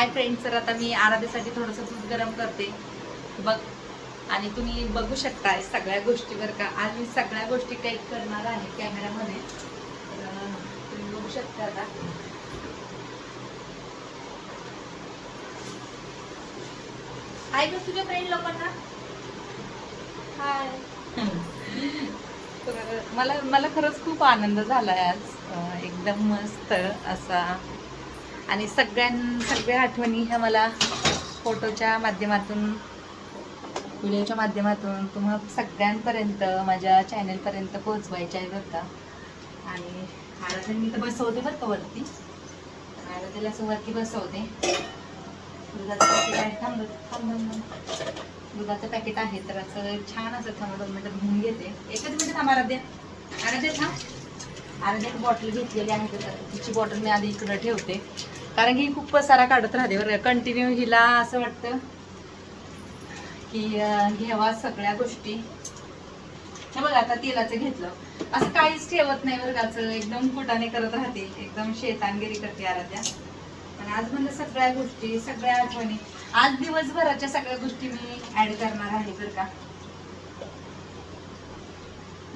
Hi friends तर आता मी आराध्यासाठी थोडंसं दूध गरम करते. बघ आणि तुम्ही बघू शकता सगळ्या गोष्टी बरं का. आज मी सगळ्या गोष्टी काही करणार आहे कॅमेऱ्यामध्ये अं, तुम्ही बघू शकता आता. हाय तुझ्या फ्रेंड लोकांना. हाय मला मला खरंच खूप आनंद झाला आज. एकदम मस्त असा आणि सगळ्यां सगळ्या आठवणी ह्या मला फोटोच्या माध्यमातून व्हिडिओच्या माध्यमातून तुम्हा सगळ्यांपर्यंत माझ्या चॅनलपर्यंत पोहोचवायच्या आहेत बरं का आणि आराध्या मी तर बसवते बरं का वरती. आराध्याला असं वरती बसवते. दुधाचं पॅकेट आहे. थांब थांब दुधाचं पॅकेट आहे तर असं छान असं थांब दोन मिनटं घेऊन घेते. एकच मिनिट थांब आराध्या. आराध्या थांब. आराध्या बॉटल घेतलेली आहे तर तिची बॉटल मी आधी इकडं ठेवते. कारण की ही खूप पसारा काढत राहते बरं कंटिन्यू हिला असं वाटतं की घ्यावा सगळ्या गोष्टी. हे बघा आता तेलाचं घेतलं. असं काहीच ठेवत नाही बरं एकदम फुटाने करत राहते. एकदम शेतानगिरी करते आराध्या. आणि आज म्हणलं सगळ्या गोष्टी सगळ्या आठवणी. आज दिवसभराच्या सगळ्या गोष्टी मी ऍड करणार आहे बरं का.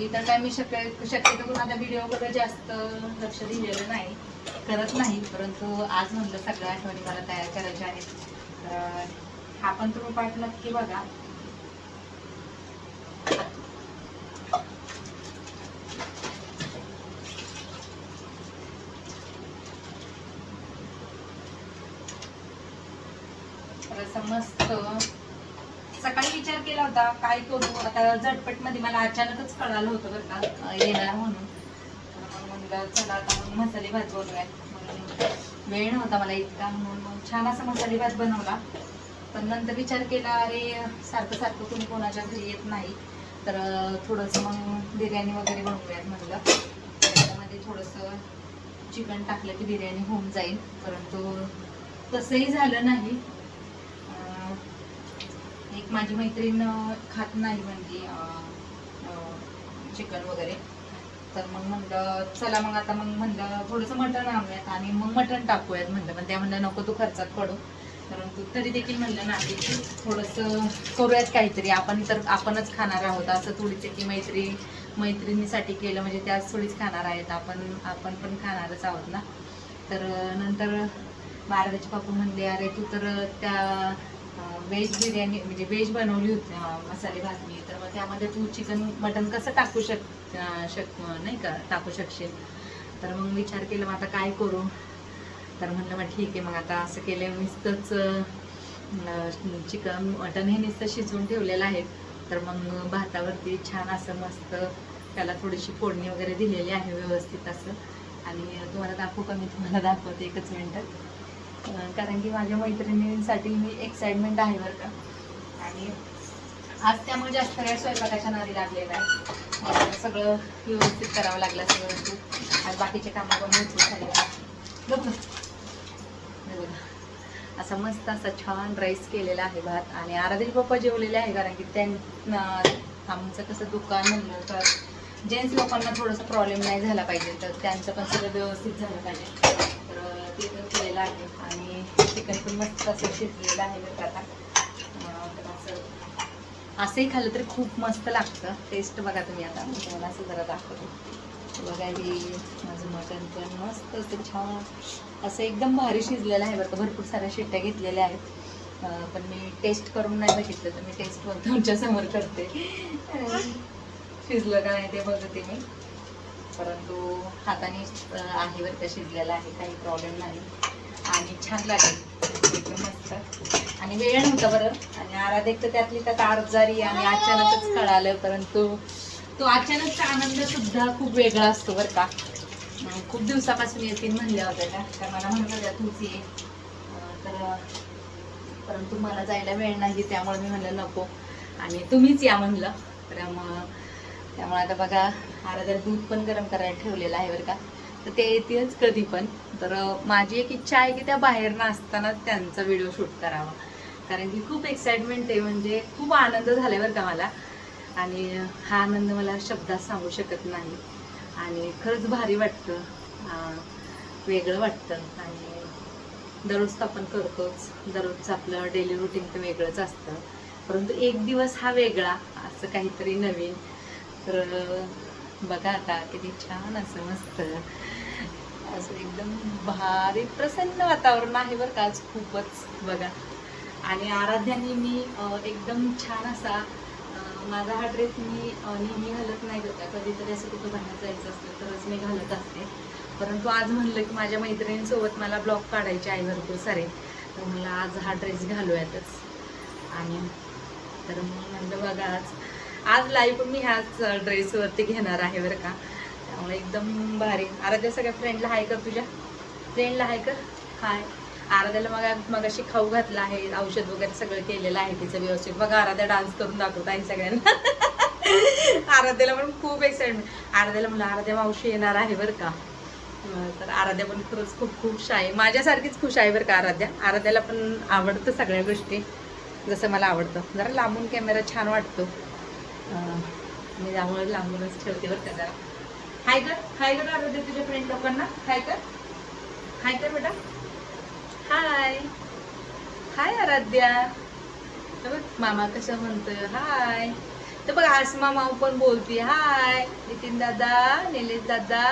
इतर काय मी शक्य शक्यतो आता व्हिडिओ जास्त लक्ष दिलेलं नाही. करत नाही परंतु आज म्हणलं सगळ्या आठवणी मला तयार करायच्या आहेत. तर हा पण तुम्ही पाठ नक्की बघा. तर मस्त सकाळी विचार केला होता काय करू? आता झटपटमध्ये मला अचानकच कळालं होतं बरं का. येणार म्हणून. म्हटलं चला आता मग मसाले भात बनवूयात. वेळ नव्हता मला इतका म्हणून मग छान असा मसाले भात बनवला. पण नंतर विचार केला अरे सारखं सारखं कोणी कोणाच्या घरी येत नाही. तर थोडंसं मग बिर्याणी वगैरे बनवूयात म्हटलं त्याच्यामध्ये थोडंसं चिकन टाकलं की बिर्याणी होऊन जाईल. परंतु तसंही झालं नाही. एक माझी मैत्रीण खात नाही म्हणजे चिकन वगैरे. तर मग म्हणलं चला मग आता मग म्हणलं थोडंसं मटण आणूयात आणि मग मटण टाकूयात म्हणलं. पण त्या म्हणलं नको तू खर्चात पडू. परंतु तरी देखील म्हणलं ना की थोडंसं करूयात काहीतरी. आपण तर आपणच खाणार आहोत. असं थोडीच की मैत्री मैत्रिणीसाठी केलं म्हणजे त्याच थोडीच खाणार आहेत. आपण आपण पण खाणारच आहोत ना. तर नंतर बारावीचे पापू म्हणले अरे तू तर त्या व्हेज बिर्याणी म्हणजे व्हेज बनवली होती मसाले भात मी तर मग त्यामध्ये तू चिकन मटन कसं टाकू शक शक नाही का टाकू शकशील? तर मग विचार केला मग आता काय करू? तर म्हणलं मग ठीक आहे मग आता असं केलं नुसतंच चिकन मटन हे नुसतं शिजवून ठेवलेलं आहे. तर मग भातावरती छान असं मस्त त्याला थोडीशी फोडणी वगैरे दिलेली आहे व्यवस्थित असं. आणि तुम्हाला दाखवू का? मी तुम्हाला दाखवते एकच मिनटं. कारण की माझ्या मैत्रिणींसाठी मी एक्साइटमेंट आहे बरं का. आणि आज त्यामुळे जास्त वेळ स्वयंपाकाच्या नारी लागलेला आहे. सगळं व्यवस्थित करावं लागलं सगळं आज बाकीचे कामं पण व्यवस्थित झाले. बघ बघा. असा मस्त असा छान राईस केलेला आहे भात. आणि आराधी पप्पा जेवलेले आहे कारण की त्यांना आमचं कसं दुकान म्हणलं तर जेंट्स लोकांना थोडंसं प्रॉब्लेम नाही झाला पाहिजे. तर त्यांचं पण सगळं व्यवस्थित झालं पाहिजे. तर ते पण केलेलं आहे आणि चिकन पण मस्त असं शिजलेलं आहे बरं आता. तर असं असंही खाल्लं तरी खूप मस्त लागतं. टेस्ट बघा तुम्ही आता. मी तुम्हाला असं जरा दाखवतो. बघा हे माझं मटण पण मस्त असं छान असं एकदम भारी शिजलेलं आहे बरं का. भरपूर साऱ्या शिट्ट्या घेतलेल्या आहेत. पण मी टेस्ट करून नाही बघितलं तर मी टेस्ट पण तुमच्यासमोर करते. शिजलं का नाही ते बघते मी. परंतु हाताने आहे बरं का शिजलेलं आहे. काही प्रॉब्लेम नाही. आणि छान लागेल. एकदम मस्त. आणि वेळ नव्हता बरं. आणि आराध एक तर त्यातली त्यात आरजारी आणि अचानकच कळालं परंतु तो अचानकचा आनंद सुद्धा खूप वेगळा असतो बरं का. खूप दिवसापासून येतील म्हणल्या होत्या त्या तर मला म्हणत होत्या तूच ये तर परंतु मला जायला वेळ नाही त्यामुळे मी म्हणलं नको. आणि तुम्हीच या म्हणलं. तर मग त्यामुळे आता बघा आराध्याला दूध पण गरम करायला ठेवलेलं आहे बरं का. तर ते येतीलच कधी पण. तर माझी एक इच्छा आहे की त्या बाहेर नसताना त्यांचा व्हिडिओ शूट करावा. कारण की खूप एक्साइटमेंट आहे म्हणजे खूप आनंद झालाय बरं का मला. आणि हा आनंद मला शब्दात सांगू शकत नाही. आणि खरंच भारी वाटतं. वेगळं वाटतं. आणि दररोज तर आपण करतोच. दररोजचं आपलं डेली रुटीन तर वेगळंच असतं. परंतु एक दिवस हा वेगळा असं काहीतरी नवीन. तर बघा आता किती छान असं मस्त. असं एकदम भारी प्रसन्न वातावरण आहे बरं का आज खूपच बघा. आणि आराध्याने मी एकदम छान असा माझा हा ड्रेस मी नेहमी घालत नाही होता कधीतरी असं कुठं बाहेर जायचं असलं तरच मी घालत असते. परंतु आज म्हणलं की माझ्या मैत्रिणींसोबत मला ब्लॉग काढायचे आहे भरपूर सारे. तर मला आज हा ड्रेस घालूयातच. आणि तर मग म्हणलं बघा आज आज लाईव्ह मी ह्याच ड्रेसवरती घेणार आहे बरं का. त्यामुळे एकदम भारी. आराध्या सगळ्या फ्रेंडला हाय कर तुझ्या. फ्रेंडला हाय कर. हाय आराध्याला मग मगाशी खाऊ घातला आहे. औषध वगैरे सगळं केलेलं आहे तिचं व्यवस्थित. बघा आराध्या डान्स करून दाखवत आहे सगळ्यांना. आराध्याला पण खूप एक्साइटमेंट आराध्याला म्हणलं आराध्या मावशी येणार आहे बरं का? तर आराध्या पण खरंच खूप खुश आहे. माझ्यासारखीच खुश आहे बरं का आराध्या. आराध्याला पण आवडतं सगळ्या गोष्टी. जसं मला आवडतं. जरा लांबून कॅमेरा छान वाटतो. मी त्यामुळे लांबूनच ठेवते बरं का जरा. हाय कर हाय कर आराध्या तुझ्या फ्रेंड लोकांना. हाय कर. हाय कर बेटा. हाय. हाय आराध्या. तर बघ मामा कसं म्हणतोय. हाय. तर बघ आसमा माऊ पण बोलते हाय. नितीन दादा निलेश दादा.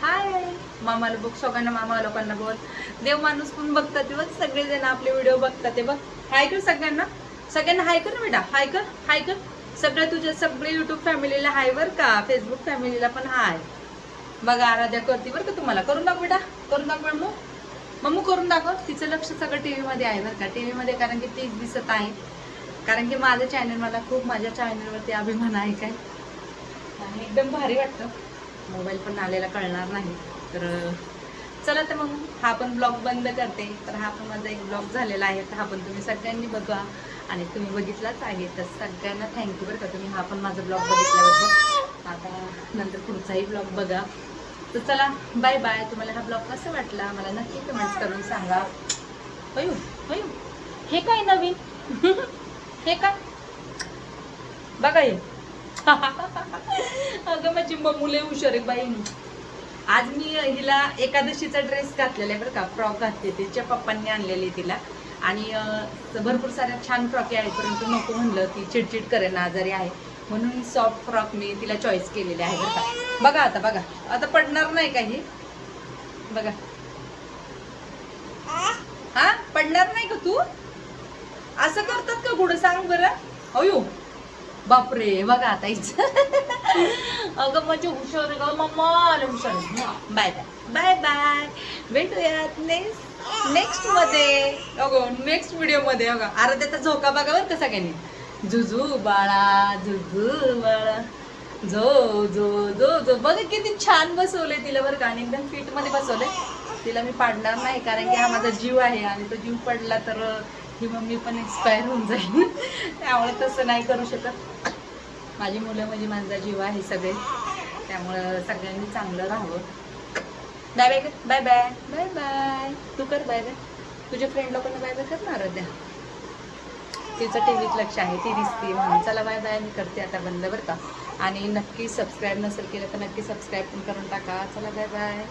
हाय. मामाला बघ सगळ्यांना मामा लोकांना बोल देव माणूस पण बघतात ते बघ सगळेजण आपले व्हिडिओ बघतात ते बघ. हाय कर सगळ्यांना. सगळ्यांना हाय कर ना बेटा. हाय कर हाय कर. सगळ्या तुझ्या सगळे युट्यूब फॅमिलीला हाय बर का? फेसबुक फॅमिलीला पण हाय. बघा आराध्या करते बरं का तुम्हाला. करून दाखव बेटा. करून दाखव मग मम्मू करून दाखव. तिचं लक्ष सगळं टी व्हीमध्ये आहे बरं का? टी व्हीमध्ये कारण की तीच दिसत आहे. कारण की माझं चॅनल मला खूप माझ्या चॅनलवरती अभिमान आहे काय? एकदम भारी वाटतं. मोबाईल पण आलेला कळणार नाही. तर चला तर मग हा पण ब्लॉग बंद करते. तर हा पण माझा एक ब्लॉग झालेला आहे. तर हा पण तुम्ही सगळ्यांनी बघा. आणि तुम्ही बघितलाच आहे तर सगळ्यांना थँक्यू बरं का. तुम्ही हा पण माझा ब्लॉग बघितल्याबद्दल. आता नंतर पुढचाही ब्लॉग बघा. तर चला बाय बाय तुम्हाला हा ब्लॉग कसा वाटला? मला नक्की कमेंट्स करून सांगा. होयू हो, होयू हो. हे. काय नवीन? हे काय? बघा हे. अगं माझी मम्मुले हुशार आहे बाई. आज मी हिला एकादशीचा ड्रेस घातलेला आहे बरं का. फ्रॉक घातले तिच्या पप्पांनी आणलेली तिला. आणि भरपूर साऱ्या छान फ्रॉकी आहेत परंतु नको म्हणलं ती चिडचिड करेन आजारी आहे. म्हणून सॉफ्ट फ्रॉक मी तिला चॉईस केलेले आहे बरं का बघा आता बघा. आता पडणार नाही काही बघा. हा? पडणार नाही का तू? असं करतात का गुड सांग बरं. अयो. बापरे बघा आता हिचं अगं माझी हुशार आहे ग. मम्मा हुशार बाय बाय. Bye bye. भेटूयात नेक्स्ट नेक्स्टमध्ये. अगं नेक्स्ट व्हिडिओमध्ये अगं. अरे त्याचा झोका बघा बरं का सगळ्यांनी. जुजू बाळा जुजू बाळा. जो जो जो जो. बघ किती छान बसवले तिला बरं का. आणि एकदम फिटमध्ये बसवले तिला मी पाडणार नाही कारण की हा माझा जीव आहे आणि तो जीव पडला तर ही मम्मी पण एक्सपायर होऊन जाईल. त्यामुळे तसं नाही करू शकत. माझी मुलं म्हणजे माझा जीव आहे सगळे. त्यामुळं सगळ्यांनी चांगलं राहावं. Bye bye bye bye bye bye तू कर बाय बाय तुझ्या फ्रेंड लोकांना बाय बाय करणार द्या तिचं टी व्हीत लक्ष आहे ती दिसते म्हणून. चला बाय बाय मी करते आता बंद बरं का. आणि नक्की सबस्क्राईब नसेल केलं तर नक्की सबस्क्राईब पण करून टाका. चला बाय बाय